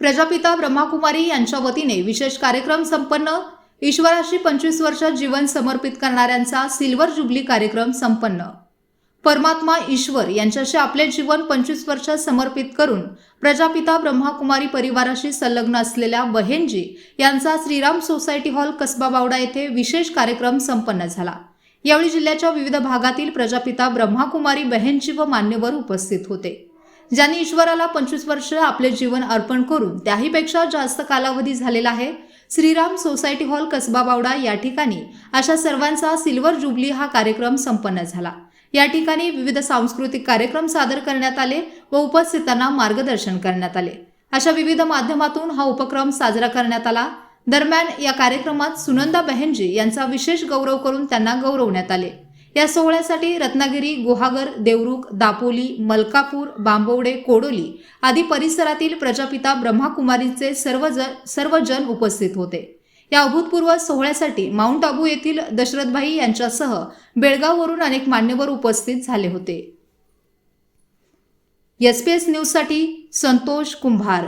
प्रजापिता ब्रह्माकुमारी यांच्या वतीने विशेष कार्यक्रम संपन्न. ईश्वराशी पंचवीस वर्ष जीवन समर्पित करणाऱ्यांचा सिल्वर जुबली कार्यक्रम संपन्न. परमात्मा ईश्वर यांच्याशी आपले जीवन पंचवीस वर्ष समर्पित करून प्रजापिता ब्रह्माकुमारी परिवाराशी संलग्न असलेल्या बहेनजी यांचा श्रीराम सोसायटी हॉल कसबा बावडा येथे विशेष कार्यक्रम संपन्न झाला. यावेळी जिल्ह्याच्या विविध भागातील प्रजापिता ब्रह्माकुमारी बहेनजी व मान्यवर उपस्थित होते. ज्यांनी ईश्वराला पंचवीस वर्ष आपले जीवन अर्पण करून त्याहीपेक्षा जास्त कालावधी झालेला आहे श्रीराम सोसायटी हॉल कसबा बावडा या ठिकाणी अशा सर्वांचा सिल्वर जुबली हा कार्यक्रम संपन्न झाला. या ठिकाणी विविध सांस्कृतिक कार्यक्रम सादर करण्यात आले व उपस्थितांना मार्गदर्शन करण्यात आले. अशा विविध माध्यमातून हा उपक्रम साजरा करण्यात आला. दरम्यान या कार्यक्रमात सुनंदा बहेनजी यांचा विशेष गौरव करून त्यांना गौरवण्यात आले. या सोहळ्यासाठी रत्नागिरी गुहागर देवरुख दापोली मलकापूर बांबवडे कोडोली आदी परिसरातील प्रजापिता ब्रह्माकुमारीचे सर्व सर्वजण उपस्थित होते. या अभूतपूर्व सोहळ्यासाठी माउंट आबू येथील दशरथभाई यांच्यासह बेळगाववरून अनेक मान्यवर उपस्थित झाले होते. एस पी एस न्यूजसाठी संतोष कुंभार.